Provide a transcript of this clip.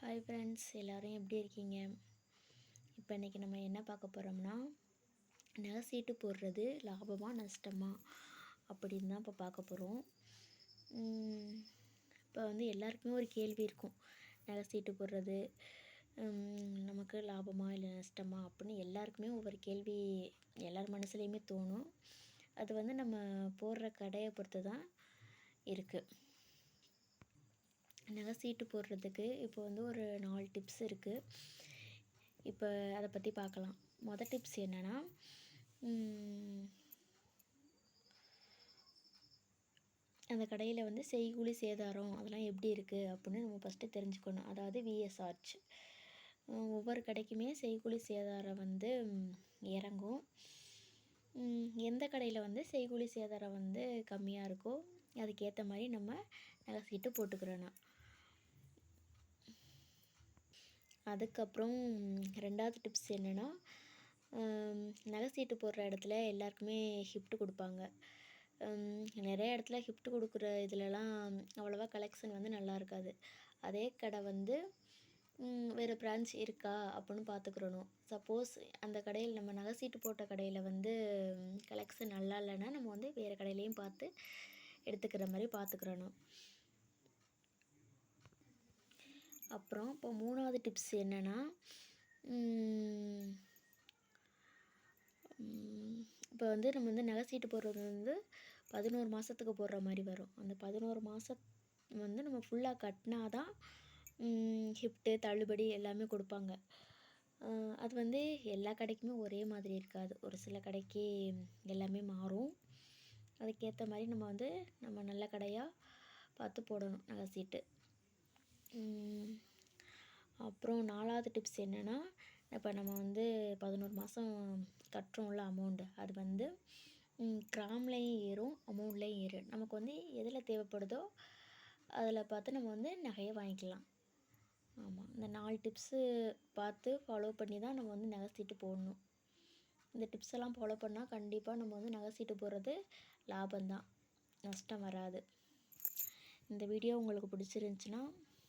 Hi friends எல்லோரும் எப்படி இருக்கீங்க? இப்போ இன்றைக்கி நம்ம என்ன பார்க்க போகிறோம்னா நகை சீட்டு போடுறது லாபமாக நஷ்டமா அப்படின்னு தான் இப்போ பார்க்க போகிறோம் இப்போ வந்து எல்லாருக்குமே ஒரு கேள்வி இருக்கும். நகை சீட்டு போடுறது நமக்கு லாபமா இல்லை நஷ்டமா அப்படின்னு எல்லாருக்குமே ஒவ்வொரு கேள்வி எல்லார் மனசுலேயுமே தோணும். அது வந்து நம்ம போடுற கடையை பொறுத்து தான் இருக்குது நகை சீட்டு போடுறதுக்கு இப்போ வந்து ஒரு நாலு டிப்ஸ் இருக்குது இப்போ அதை பற்றி பார்க்கலாம் மொதல் டிப்ஸ் என்னென்னா அந்த கடையில் வந்து செய்கூலி சேதாரம் அதெல்லாம் எப்படி இருக்குது அப்படின்னு நம்ம ஃபஸ்ட்டு தெரிஞ்சுக்கணும். அதாவது விஎஸ்ஆர்ச் ஒவ்வொரு கடைக்குமே செய்கூலி சேதாரம் வந்து இறங்கும். எந்த கடையில் வந்து செய்கூலி சேதாரம் வந்து கம்மியாக இருக்கோ அதுக்கேற்ற மாதிரி நம்ம நகை சீட்டு போட்டுக்கிறோன்னா அதுக்கப்புறம் ரெண்டாவது டிப்ஸ் என்னென்னா நகை சீட்டு போடுற இடத்துல எல்லாருக்குமே ஹிஃப்ட்டு கொடுப்பாங்க. நிறைய இடத்துல கிஃப்ட்டு கொடுக்குற இதுலலாம் அவ்வளோவா கலெக்ஷன் வந்து நல்லா இருக்காது. அதே கடை வந்து வேறு பிரான்ச் இருக்கா அப்படின்னு பார்த்துக்கிறணும் சப்போஸ் அந்த கடையில் நம்ம நகை சீட்டு போட்ட கடையில் வந்து கலெக்ஷன் நல்லா இல்லைன்னா நம்ம வந்து வேறு கடையிலையும் பார்த்து எடுத்துக்கிற மாதிரி பார்த்துக்கிறணும் அப்புறம் இப்போ மூணாவது டிப்ஸ் என்னென்னா இப்போ வந்து நம்ம வந்து நகை சீட்டு போடுறது வந்து பதினோரு மாதத்துக்கு போடுற மாதிரி வரும். அந்த பதினோரு மாதம் வந்து நம்ம ஃபுல்லாக கட்டினா தான் ஹிஃப்ட்டு தள்ளுபடி எல்லாமே கொடுப்பாங்க. அது வந்து எல்லா கடைக்குமே ஒரே மாதிரி இருக்காது. ஒரு சில கடைக்கு எல்லாமே மாறும். அதுக்கேற்ற மாதிரி நம்ம வந்து நம்ம நல்ல கடையாக பார்த்து போடணும் நகை சீட்டு. அப்புறம் நாலாவது டிப்ஸ் என்னென்னா இப்போ நம்ம வந்து பதினோரு மாதம் கட்டுறோம்ல அமௌண்ட்டு அது வந்து கிராம்லேயும் ஏறும் அமௌண்ட்லேயும் ஏறும் நமக்கு வந்து எதில் தேவைப்படுதோ அதில் பார்த்து நம்ம வந்து நகையை வாங்கிக்கலாம். ஆமாம் இந்த நாலு டிப்ஸு பார்த்து ஃபாலோ பண்ணி தான் நம்ம வந்து நகை சீட்டு போடணும். இந்த டிப்ஸ் எல்லாம் ஃபாலோ பண்ணால் கண்டிப்பாக நம்ம வந்து நகை சீட்டு போடுறது லாபந்தான் நஷ்டம் வராது. இந்த வீடியோ உங்களுக்கு பிடிச்சிருந்துச்சின்னா